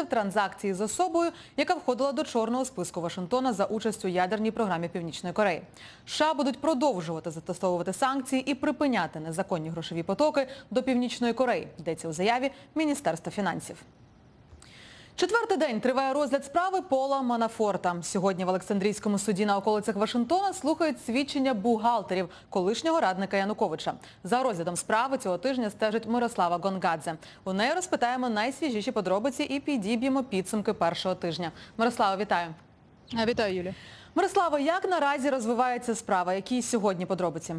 допустив транзакції з особою, яка входила до чорного списку Вашингтона за участь у ядерній програмі Північної Кореї. США будуть продовжувати застосовувати санкції і припиняти незаконні грошові потоки до Північної Кореї. Йдеться у заяві Міністерства фінансів. Четвертий день триває розгляд справи Пола Манафорта. Сьогодні в Олександрійському суді на околицях Вашингтона слухають свідчення бухгалтерів колишнього радника Януковича. За розглядом справи цього тижня стежить Мирослава Гонгадзе. У неї розпитаємо найсвіжіші подробиці і підіб'ємо підсумки першого тижня. Мирослава, вітаю. Вітаю, Юлі. Мирослава, як наразі розвивається справа? Які сьогодні подробиці?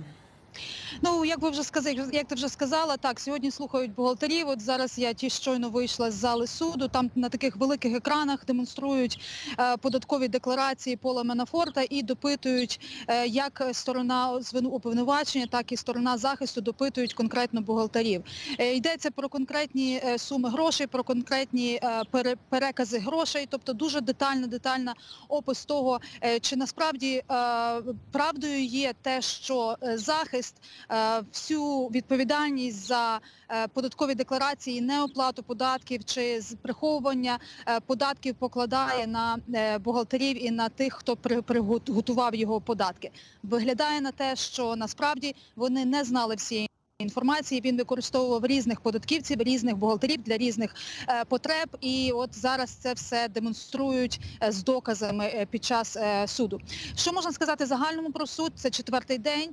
Ну, як ви вже сказали, як ти вже сказала, так, сьогодні слухають бухгалтерів. От зараз я ті щойно вийшла з зали суду. Там на таких великих екранах демонструють е, податкові декларації Пола Манафорта і допитують, е, як сторона обвинувачення, так і сторона захисту допитують конкретно бухгалтерів. Е, йдеться про конкретні е, суми грошей, про конкретні е, пере, перекази грошей, тобто дуже детальна, детальна опис того, е, чи насправді правдою є те, що захист е, всю відповідальність за е, податкові декларації, неоплату податків чи приховування е, податків покладає на бухгалтерів і на тих, хто приготував його податки. Виглядає на те, що насправді вони не знали всієї інформації. Він використовував різних податківців, різних бухгалтерів для різних е, потреб. І от зараз це все демонструють е, з доказами е, під час суду. Що можна сказати загальному про суд? Це четвертий день,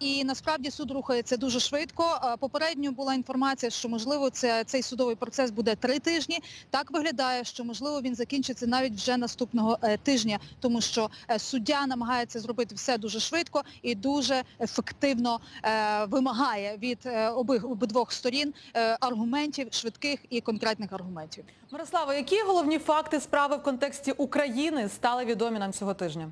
і насправді суд рухається дуже швидко. Попередньо була інформація, що можливо це цей судовий процес буде три тижні. Так виглядає, що можливо він закінчиться навіть вже наступного тижня, тому що суддя намагається зробити все дуже швидко і дуже ефективно е, від е, обидвох сторін е, аргументів, швидких і конкретних аргументів. Мирослава, які головні факти справи в контексті України стали відомі нам цього тижня?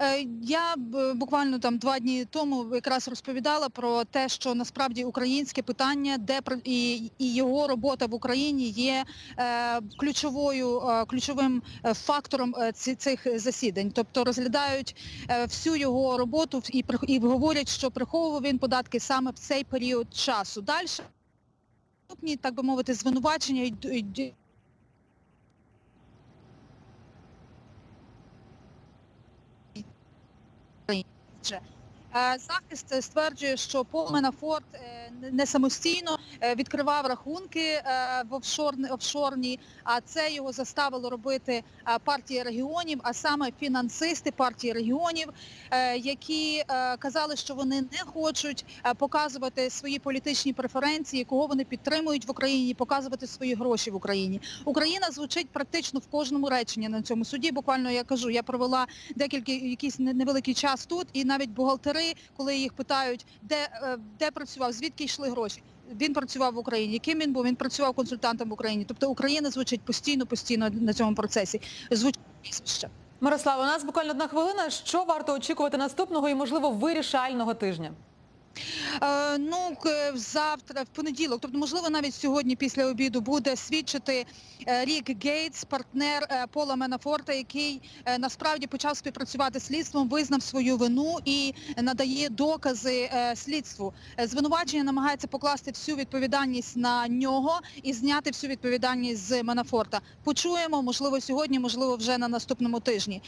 Е, Я буквально там два дні тому якраз розповідала про те, що насправді українське питання, де і, його робота в Україні є е, ключовою е, ключовим е, фактором е, цих засідань. Тобто розглядають е, всю його роботу і і говорять, що приховував він податки саме в цей період часу. Далі так би мовити, звинувачення йд- Nietzsche Захист е, стверджує, що Пол Манафорт е, не- самостійно е, відкривав рахунки е, в офшорні, а це його заставило робити е, партія регіонів, а саме фінансисти партії регіонів, е, які е, казали, що вони не хочуть е, показувати свої політичні преференції, кого вони підтримують в Україні, показувати свої гроші в Україні. Україна звучить практично в кожному реченні на цьому суді. Буквально я кажу, я провела декілька якийсь невеликий час тут, і навіть бухгалтери, коли їх питають, де, е, де працював, звідки йшли гроші. Він працював в Україні. Яким він був? Він працював консультантом в Україні. Тобто Україна звучить постійно, постійно на цьому процесі. Звучить ще. Мирослава, у нас буквально одна хвилина. Що варто очікувати наступного і, можливо, вирішального тижня? Е, ну, завтра, в понеділок, тобто, можливо, навіть сьогодні після обіду буде свідчити е, Рік Гейтс, партнер е, Пола Менафорта, який насправді почав співпрацювати з слідством, визнав свою вину і надає докази слідству. Звинувачення намагається покласти всю відповідальність на нього і зняти всю відповідальність з Манафорта. Почуємо, можливо, сьогодні, можливо, вже на наступному тижні.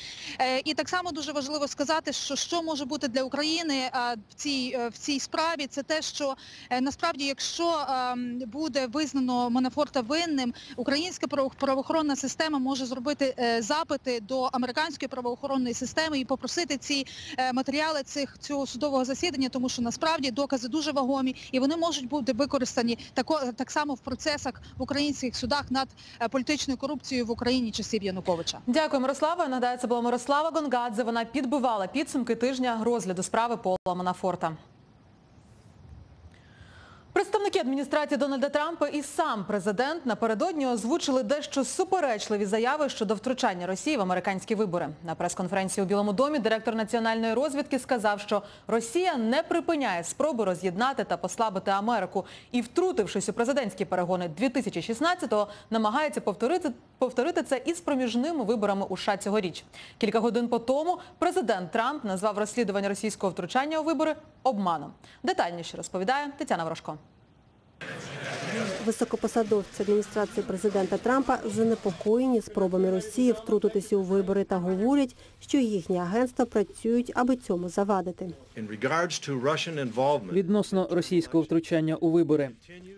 І так само дуже важливо сказати, що що може бути для України в цій в цій справі, це те, що е, насправді, якщо ем, буде визнано Манафорта винним, українська правоохоронна система може зробити е, запити до американської правоохоронної системи і попросити ці е, матеріали цих цього судового засідання, тому що насправді докази дуже вагомі і вони можуть бути використані тако так само в процесах в українських судах над політичною корупцією в Україні часів Януковича. Дякую, Мирослава. Нагадаю, це була Мирослава Гонгадзе. Вона підбивала підсумки тижня розгляду справи Пола Манафорта. Представники адміністрації Дональда Трампа і сам президент напередодні озвучили дещо суперечливі заяви щодо втручання Росії в американські вибори. На прес-конференції у Білому домі директор національної розвідки сказав, що Росія не припиняє спроби роз'єднати та послабити Америку і, втрутившись у президентські перегони 2016-го, намагається повторити, повторити це із проміжними виборами у США цьогоріч. Кілька годин по тому президент Трамп назвав розслідування російського втручання у вибори обманом. Детальніше розповідає Тетяна Ворожко. Високопосадовці адміністрації президента Трампа занепокоєні спробами Росії втрутитися у вибори та говорять, що їхні агентства працюють, аби цьому завадити. Відносно російського втручання у вибори,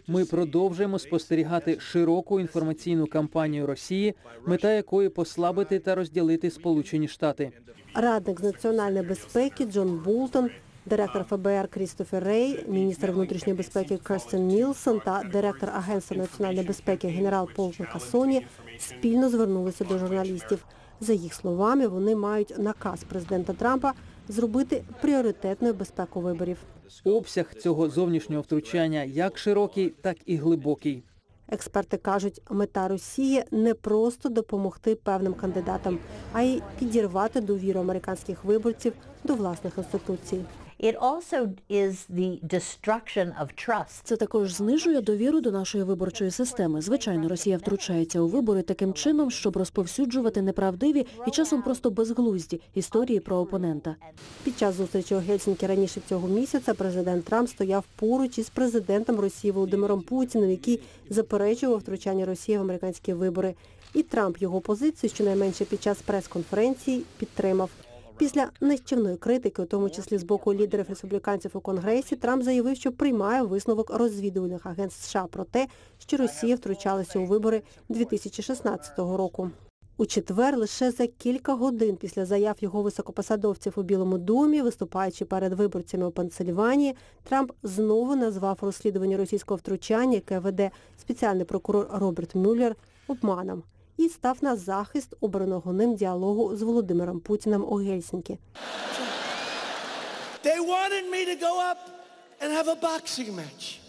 ми продовжуємо спостерігати широку інформаційну кампанію Росії, мета якої послабити та розділити Сполучені Штати. Радник з національної безпеки Джон Болтон, директор ФБР Крістофер Рей, міністр внутрішньої безпеки Керстен Нілсон та директор Агентства національної безпеки генерал Пол Касоні спільно звернулися до журналістів. За їх словами, вони мають наказ президента Трампа зробити пріоритетною безпеку виборів. Обсяг цього зовнішнього втручання як широкий, так і глибокий. Експерти кажуть, мета Росії не просто допомогти певним кандидатам, а й підірвати довіру американських виборців до власних інституцій. It also is the destruction of trust. Це також знижує довіру до нашої виборчої системи. Звичайно, Росія втручається у вибори таким чином, щоб розповсюджувати неправдиві і часом просто безглузді історії про опонента. Під час зустрічі у Гельсінкі раніше цього місяця президент Трамп стояв поруч із президентом Росії Володимиром Путіним, який заперечував втручання Росії в американські вибори. І Трамп його позицію, щонайменше під час прес-конференції, підтримав. Після нищівної критики, у тому числі з боку лідерів республіканців у Конгресі, Трамп заявив, що приймає висновок розвідувальних агентств США про те, що Росія втручалася у вибори 2016 року. У четвер, лише за кілька годин після заяв його високопосадовців у Білому домі, виступаючи перед виборцями у Пенсильванії, Трамп знову назвав розслідування російського втручання, яке веде спеціальний прокурор Роберт Мюллер, обманом і став на захист обраного ним діалогу з Володимиром Путіним у Гельсінкі.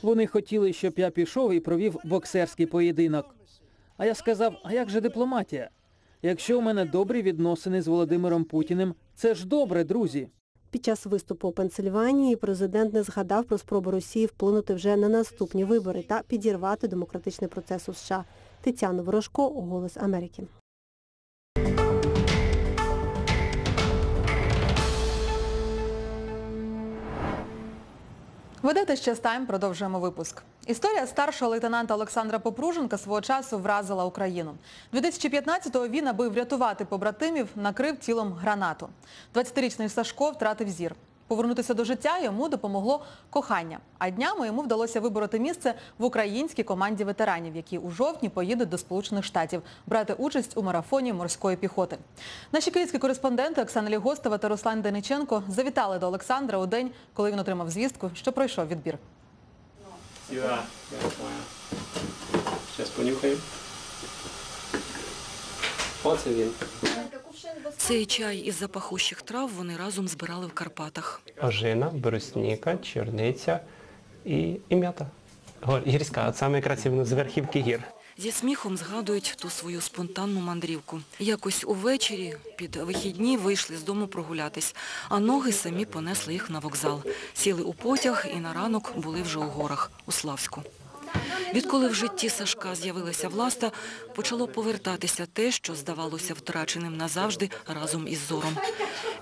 Вони хотіли, щоб я пішов і провів боксерський поєдинок. А я сказав, а як же дипломатія? Якщо у мене добрі відносини з Володимиром Путіним, це ж добре, друзі. Під час виступу у Пенсильванії президент не згадав про спробу Росії вплинути вже на наступні вибори та підірвати демократичний процес у США. Тетяна Ворожко, Голос Америки. Ведете ще тайм, продовжуємо випуск. Історія старшого лейтенанта Олександра Попруженка свого часу вразила Україну. 2015-го він, аби врятувати побратимів, накрив тілом гранату. 20-річний Сашко втратив зір. Повернутися до життя йому допомогло кохання. А днями йому вдалося вибороти місце в українській команді ветеранів, які у жовтні поїдуть до Сполучених Штатів брати участь у марафоні морської піхоти. Наші київські кореспонденти Оксана Лігостова та Руслан Дениченко завітали до Олександра у день, коли він отримав звістку, що пройшов відбір. Сейчас понюхаем. Оце він. Цей чай із запахущих трав вони разом збирали в Карпатах. Ожина, брусніка, чорниця і, і м'ята. Гірська, от саме якраз з верхівки гір. Зі сміхом згадують ту свою спонтанну мандрівку. Якось увечері під вихідні вийшли з дому прогулятись, а ноги самі понесли їх на вокзал. Сіли у потяг і на ранок були вже у горах, у Славську. Відколи в житті Сашка з'явилася власта, почало повертатися те, що здавалося втраченим назавжди разом із зором.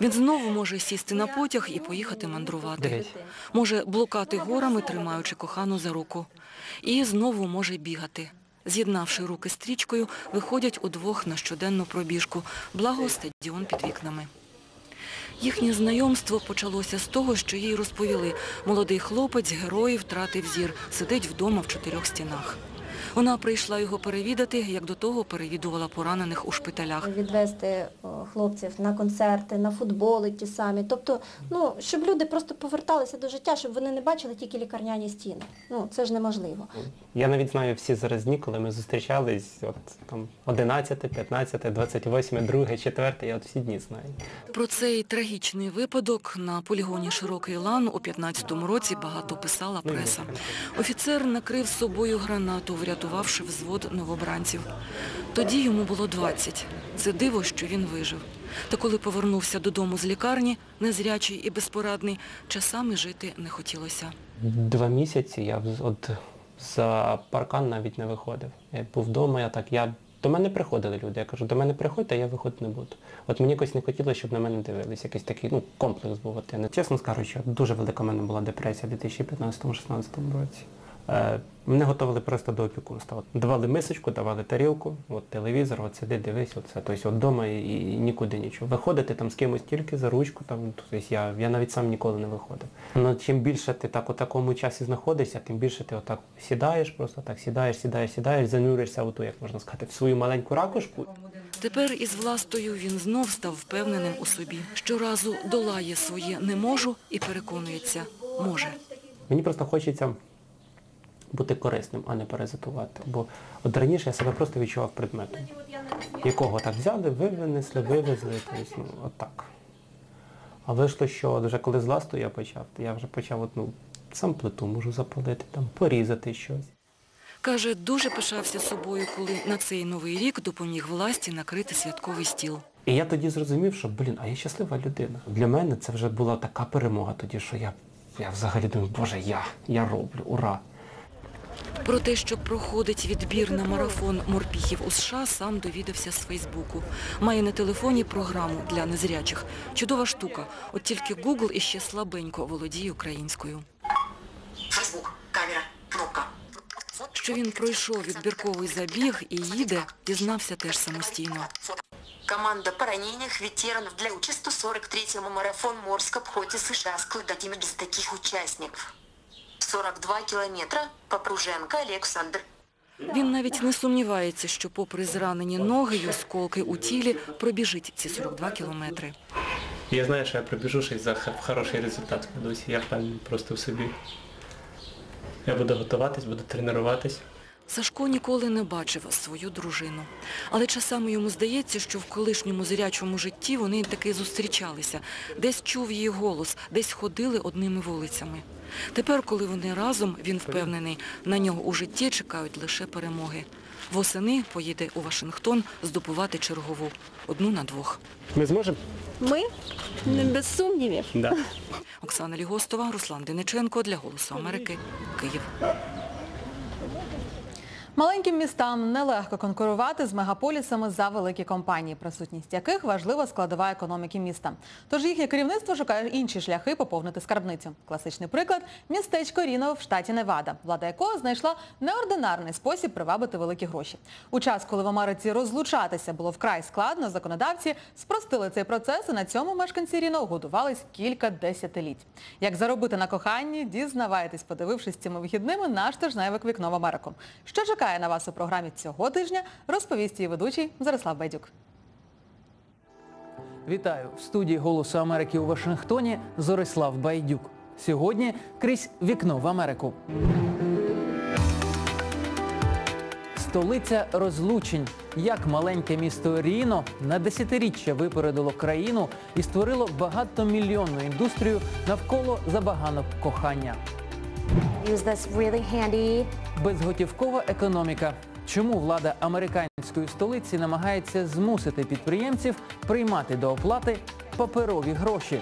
Він знову може сісти на потяг і поїхати мандрувати. Може блукати горами, тримаючи кохану за руку. І знову може бігати. З'єднавши руки стрічкою, виходять удвох на щоденну пробіжку, благо стадіон під вікнами. Їхнє знайомство почалося з того, що їй розповіли. Молодий хлопець, герой, втратив зір, сидить вдома в чотирьох стінах. Вона прийшла його перевідати, як до того перевідувала поранених у шпиталях. відвести хлопців на концерти, на футболи ті самі. Тобто, ну, щоб люди просто поверталися до життя, щоб вони не бачили тільки лікарняні стіни. Ну, це ж неможливо. Я навіть знаю всі зараз дні, коли ми зустрічались, от там 11, 15, 28, 2, 4, я от всі дні знаю. Про цей трагічний випадок на полігоні Широкий Лан у 15-му році багато писала преса. Офіцер накрив собою гранату, врятувавши взвод новобранців. Тоді йому було 20. Це диво, що він вижив. Та коли повернувся додому з лікарні, незрячий і безпорадний, часами жити не хотілося. Два місяці я от за паркан навіть не виходив. Я був вдома, я так, я до мене приходили люди. Я кажу, до мене приходьте, я виходити не буду. От мені якось не хотілося, щоб на мене дивились. Якийсь такий ну, комплекс був. Чесно скажучи, дуже велика в мене була депресія в 2015-16 році. Е, Мене готували просто до опікунства. Давали мисочку, давали тарілку, от телевізор, от сиди, дивись, от це. Тобто от вдома і, і нікуди нічого. Виходити там з кимось тільки за ручку, там, тобто я, я навіть сам ніколи не виходив. Ну, чим більше ти так у такому часі знаходишся, тим більше ти отак сідаєш, просто так сідаєш, сідаєш, сідаєш, зануришся у ту, як можна сказати, в свою маленьку ракушку. Тепер із властою він знов став впевненим у собі. Щоразу долає своє «не можу» і переконується – може. Мені просто хочеться бути корисним, а не паразитувати. Бо от раніше я себе просто відчував предметом, якого так взяли, винесли, вивезли, тобто, ну, отак. А вийшло, що вже коли з ласту я почав, то я вже почав от, ну, сам плиту можу запалити, там, порізати щось. Каже, дуже пишався собою, коли на цей новий рік допоміг власті накрити святковий стіл. І я тоді зрозумів, що, блін, а я щаслива людина. Для мене це вже була така перемога тоді, що я, я взагалі думаю, боже, я, я роблю, ура. Про те, що проходить відбір на марафон морпіхів у США, сам довідався з Фейсбуку. Має на телефоні програму для незрячих. Чудова штука. От тільки Google іще слабенько володіє українською. Фейсбук, камера, кнопка. Що він пройшов відбірковий забіг і їде, дізнався теж самостійно. Команда поранених ветеранов для участия в 43-му марафон Морск обходе США складатиме без таких участников. 42 километра, Попруженко Олександр. Він навіть не сумнівається, що попри зранені ноги й осколки у тілі пробіжить ці 42 кілометри. Я знаю, що я пробіжу щось за хороший результат. Я впевнений просто в собі. Я буду готуватись, буду тренуватись. Сашко ніколи не бачив свою дружину. Але часами йому здається, що в колишньому зрячому житті вони таки зустрічалися. Десь чув її голос, десь ходили одними вулицями. Тепер, коли вони разом, він впевнений, на нього у житті чекають лише перемоги. Восени поїде у Вашингтон здобувати чергову. Одну на двох. Ми зможемо? Ми? Не без сумнівів. Да. Оксана Лігостова, Руслан Дениченко для «Голосу Америки», Київ. Маленьким містам нелегко конкурувати з мегаполісами за великі компанії, присутність яких важлива складова економіки міста. Тож їхнє керівництво шукає інші шляхи поповнити скарбницю. Класичний приклад – містечко Ріно в штаті Невада, влада якого знайшла неординарний спосіб привабити великі гроші. У час, коли в Америці розлучатися було вкрай складно, законодавці спростили цей процес і на цьому мешканці Ріно годувались кілька десятиліть. Як заробити на коханні, дізнавайтесь, подивившись цими вихідними наш тижневик «Вікно в Америку». Що чекає на вас у програмі цього тижня, розповість її ведучий Зарислав Бедюк. Вітаю в студії Голосу Америки у Вашингтоні Зорислав Байдюк. Сьогодні крізь вікно в Америку. Столиця розлучень. Як маленьке місто Ріно на десятиріччя випередило країну і створило багатомільйонну індустрію навколо забаганок кохання. Use this really handy Безготівкова економіка. Чому влада американської столиці намагається змусити підприємців приймати до оплати паперові гроші?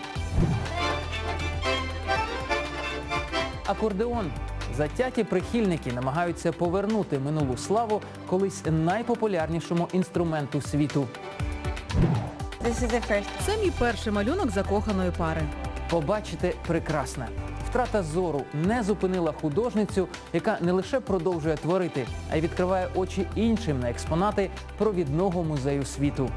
Акордеон. Затяті прихильники намагаються повернути минулу славу колись найпопулярнішому інструменту світу. Це мій перший малюнок закоханої пари. Побачити прекрасне. Втрата зору не зупинила художницю, яка не лише продовжує творити, а й відкриває очі іншим на експонати провідного музею світу.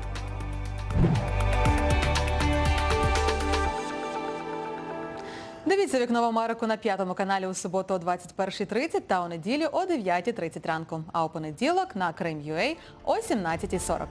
Дивіться «Вікно в Америку» на п'ятому каналі у суботу о 21.30 та у неділю о 9.30 ранку. А у понеділок на Крим.ua о 17.40.